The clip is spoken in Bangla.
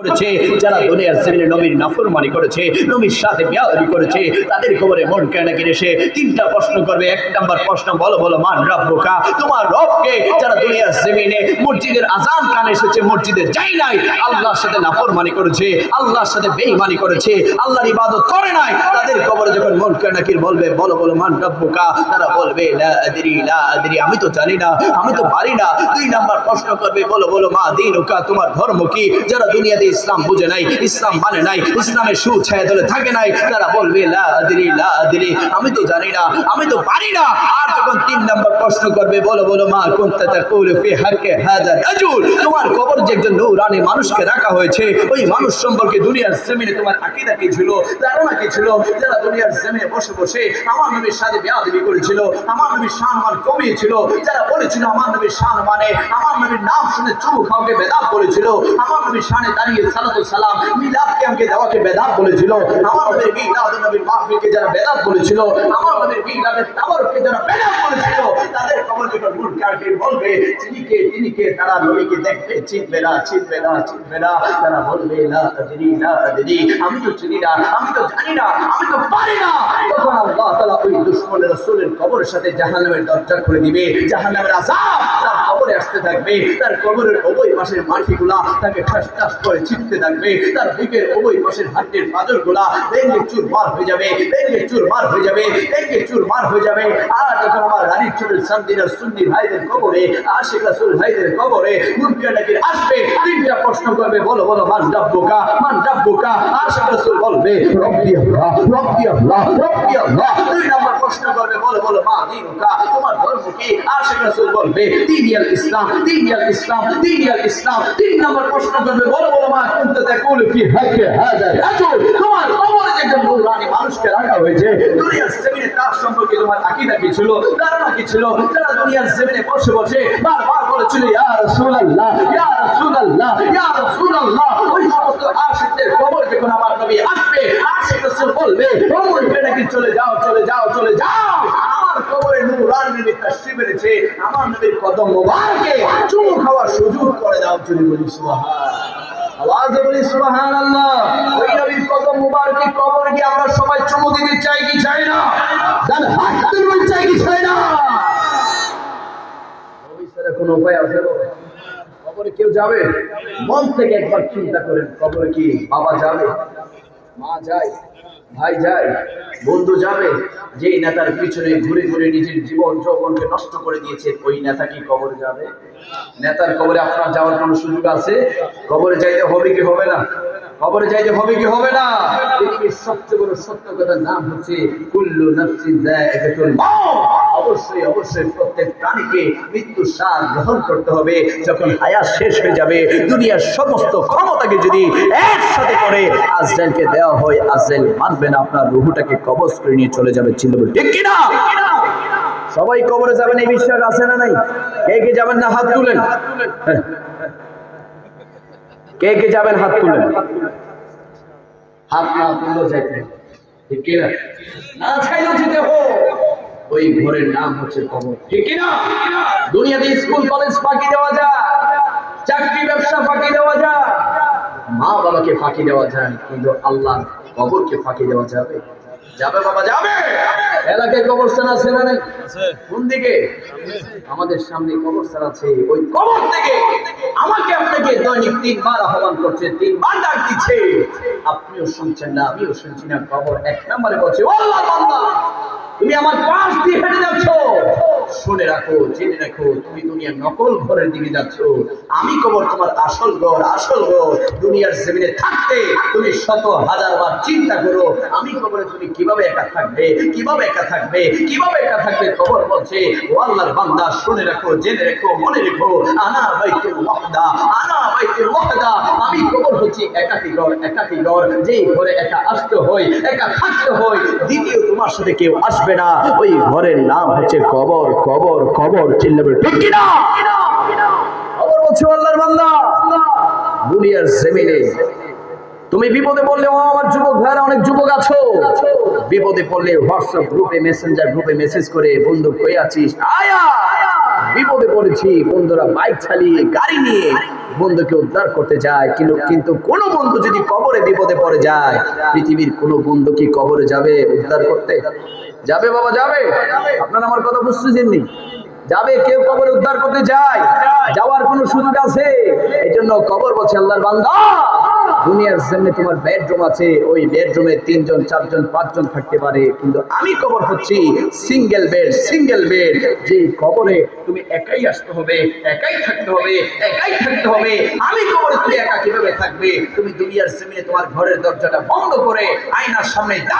করেছে, যারা দুনিয়ার জমিনে নবীর নাফরমানি করেছে, নবীর সাথে বিয়াদি করেছে, তাদের খবরে মন কেন কিনে সে তিনটা প্রশ্ন করবে। এক নাম্বার প্রশ্ন, বলো বলো, মান রব্বুকা? তোমার রবকে জমিনে মসজিদের আজান কানে এসেছে, মসজিদে যাই নাই। আল্লাহর সাথে নাফরমানি করেছে, আল্লাহর সাথে বেঈমানি করেছে, আল্লাহর ইবাদত করে নাই। তাদের কবরে যখন বলবে, বলো বলো, মান রব্বুকা? তারা বলবে, লা আদরি লা আদরি। আমি তো জানি না, আমি তো পারি না। দুই নাম্বার প্রশ্ন করবে, বলো বলো, মা দিনুকা, তোমার ধর্ম কি? যারা দুনিয়াতে ইসলাম বুঝে নাই, ইসলাম মানে নাই, ইসলামের সু ছায়া দলে থাকে নাই, তারা বলবে, লা আদরি লা আদরি। আমি তো জানি না, আমি তো পারি না। আর যখন তিন নাম্বার প্রশ্ন করবে, বলো বলো, মা কুনতা তাকুলু তোমার কবর যে একজন নূরানি মানুষকে রাখা হয়েছে, ওই মানুষ সম্পর্কে দুনিয়ার জমিনে তোমার আকীদা কি ছিল, ধারণা কি ছিল? যারা দুনিয়ার জমিনে বসে বসে আমার নবীর সাথে বেয়াদবি করেছিল, আমার নবীর সম্মান কমিয়েছিল যারা বলেছিল আমার নবীর শান মানে আমার নবীর নাম শুনে চুমু খাওয়াকে বেদাত বলেছিল, আমার নবীর শানে দাঁড়িয়ে সালাতু সালাম, মিলাদকে আমাকে দেওয়াকে বেদাত বলেছিল, আমার নবীর মিলাদ নবীর মাহফিলকে যারা বেদাত বলেছিল, আমার নবীর মিলাদের তাবারকে যারা বেদাত বলেছিল, তাদের খবর যখন মুখ কাটে বলবে তিনি তারা দেখবে চিনবে না চিনবে না চিনবে না তারা বলবে না আদরি না আদরি আমি তো চিনি না আমি তো জানি না আমি তো পারি না তখন আল্লাহ তালা ওই দুশ্মনের, রসুলের কবরের সাথে জাহান্নামের দরজা খুলে দিবে। জাহান্নামের তার কবরে আসতে থাকবে, তার কবরের উভয় পাশের মাটিগুলা তাকে ঠাস ঠাস করে ছিটতে থাকবে, তার বুকের উভয় পাশের হাড্ডির পাঁজরগুলা ভেঙে চুরমার হয়ে যাবে, ভেঙে চুরমার হয়ে যাবে, ভেঙে চুরমার হয়ে যাবে। আর যখন আমার রানীর চুরের সান্দিনার সুন্নি ভাইদের কবরে আশিক রাসূল ভাইদের কবরে মুনকার নাকির আসবে, তিনটা প্রশ্ন করবে, বলো বলো, মান ডাব্বুকা মান ডাব্বুকা আশিক রাসূল বলবে, রব্বি আল্লাহ রব্বি আল্লাহ রব্বি আল্লাহ। দুই নম্বর প্রশ্ন করবে, বলো বলো, মা, দিনুকা, তোমার ধর্ম কি? আশিক রাসূল বলবে দিনিয়াল ইসলাম দিনিয়াল ইসলাম দিনিয়াল ইসলাম, তিন নম্বর প্রশ্ন করবে বলো বলো, মা, কুনতা তাকুলু ফি হাক্কি হাযা রাজুল তোমার কবরে একজন নূরানি মানুষকে রাখা হয়েছে। দুনিয়ার জমিনে তার সম্পর্কে তোমার আকীদা কি ছিল, ধারণা কি ছিল? যারা দুনিয়ার জমিনে বসে বসে বারবার বলেছিল, ইয়া রাসূলুল্লাহ ইয়া রাসূলুল্লাহ ইয়া রাসূলুল্লাহ। ওই সমস্ত আশিকদের কবর যখন আমার নবী আসবে, আশিক রাসূল বলবে ওমর বেটাকে চলে যাও চলে যাও চলে যাও। তাশরীফ এনেছে আমার নবীর কদম মোবারকে চুমু খাওয়ার সুযোগ করে দাও চলে বলি আওয়াজ বলি আল্লাহ ওই নবীর কদম আমরা সবাই চুমু দিতে চাই কি চাই না? হাত চাই কি চাই না? ছাড়া কোনো উপায় আছে কবরে কেউ যাবে? মন থেকে একবার চিন্তা করেন, কবরে কি বাবা যাবে? মা যায়, ভাই যায়, বন্ধু যাবে। যেই নেতার পিছনে ঘুরে ঘুরে নিজের জীবন যৌবনকে নষ্ট করে দিয়েছে, ওই নেতা কি কবরে যাবে? নেতার কবরে আপনার যাওয়ার কোনো সুযোগ আছে? কবরে যাইতে হবে কি হবে না? কবরে যাইতে হবে কি হবে না? পৃথিবীর সবচেয়ে বড় সত্য কথার নাম হচ্ছে, কুল্লু নাফসিন দেয় অবশ্যই অবশ্যই প্রত্যেক প্রাণীকে মৃত্যুর স্বাদ গ্রহণ করতে হবে। যখন হায়াত শেষ হয়ে যাবে, দুনিয়ার সমস্ত ক্ষমতাকে যদি একসাথে করে আজরাইলকে দেওয়া হয়, আজরাইল মানবে না, আপনার রুহুটাকে কবজ করে নিয়ে চলে যাবে। চিল্লা ঠিক কিনা? সবাই কবরে যাবেন, এই বিশ্বাস আছে না নাই? কে কে যাবেন না হাত তুলেন। কে কে যাবেন হাত তুলেন? হাত না তুললেও যাইতে ঠিক কিনা? না চাইলেও যেতে হোক ওই ঘরের নাম হচ্ছে কবর। ঠিক কিনা? দুনিয়াতে স্কুল কলেজ ফাঁকি দেওয়া যায় চাকরি ব্যবসা ফাঁকি দেওয়া যায়। মা বাবাকে ফাঁকি দেওয়া যায় কিন্তু আল্লাহ কবরকে ফাঁকি দেওয়া যাবে। যাবে বাবা যাবে! এলাকায় কবরস্থান আছে না নাই? কোন দিকে? আমাদের সামনে কবরস্থান আছে ওই কবর থেকে। আমাকে আপনাকে দৈনিক তিনবার আহ্বান করছে তিনবার ডাক দিচ্ছে। আপনিও শুনছেন না আমিও শুনছি না কবর এক নম্বরে বলছে ও আল্লাহ বান্দা! তুমি আমার পাশ দিয়ে হেঁটে যাচ্ছ। শুনে রাখো, জেনে রাখো, তুমি দুনিয়ার নকল ঘরের দিকে যাচ্ছ। আমি কবর তোমার আসল ঘর আসল ঘর। দুনিয়ার জমিনে থাকতে তুমি শত হাজার বার চিন্তা করো, আমি কবরে তুমি কীভাবে একা থাকবে, কীভাবে একা থাকবে, কীভাবে একা থাকবে কবর বলছে। ও আল্লাহর বান্দা, শুনে রাখো, জেনে রাখো, মনে রেখো। আনা বাইতুল ওয়াহদা আনা বাইতুল ওয়াহদা আমি কবর হচ্ছি একাকী ঘর একাকী ঘর। যেই ঘরে একা আসতে হয়, একা থাকতে হয়, দ্বিতীয় তোমার সাথে কেউ আসবে না। ওই ঘরের নাম হচ্ছে কবর কবর কবর চিল্লাবে ঠিক কিনা? তুমি বিপদে পড়লে, ও আমার যুবক ভাইরা অনেক যুবক আছো। বিপদে পড়লে হোয়াটসঅ্যাপ গ্রুপে মেসেঞ্জার গ্রুপে মেসেজ করে বন্ধু কই আছিস? আয়া। বিপদে পড়েছি, বন্ধুরা বাইক চালিয়ে, গাড়ি নিয়ে বন্ধুকে উদ্ধার করতে যায়। কিন্তু কিন্তু কোনো বন্ধু যদি কবরে বিপদে পড়ে যায়, পৃথিবীর কোনো বন্ধু কি কবরে যাবে উদ্ধার করতে? যাবে বাবা, যাবে। আপনারা আমার কথা বুঝতেছেন নি? যাবে, কেউ কবরে উদ্ধার করতে যায়, যাওয়ার কোনো সুযোগ আছে? এই জন্য কবর বলছে আল্লাহর বান্দা। দুনিয়ার সামনে তোমার বেডরুম আছে, ওই বেডরুমে তিনজন, চারজন, পাঁচজন থাকতে পারে। কিন্তু আমি কবর হচ্ছি সিঙ্গেল বেড সিঙ্গেল বেড যে কবরে তুমি একাই আসতে হবে, একাই থাকতে হবে, একাই থাকতে হবে। আমি কবরে তুমি একা কীভাবে থাকবে? তুমি দুনিয়ার সামনে তোমার ঘরের দরজাটা বন্ধ করে আয়নার সামনে দাঁড়িয়ে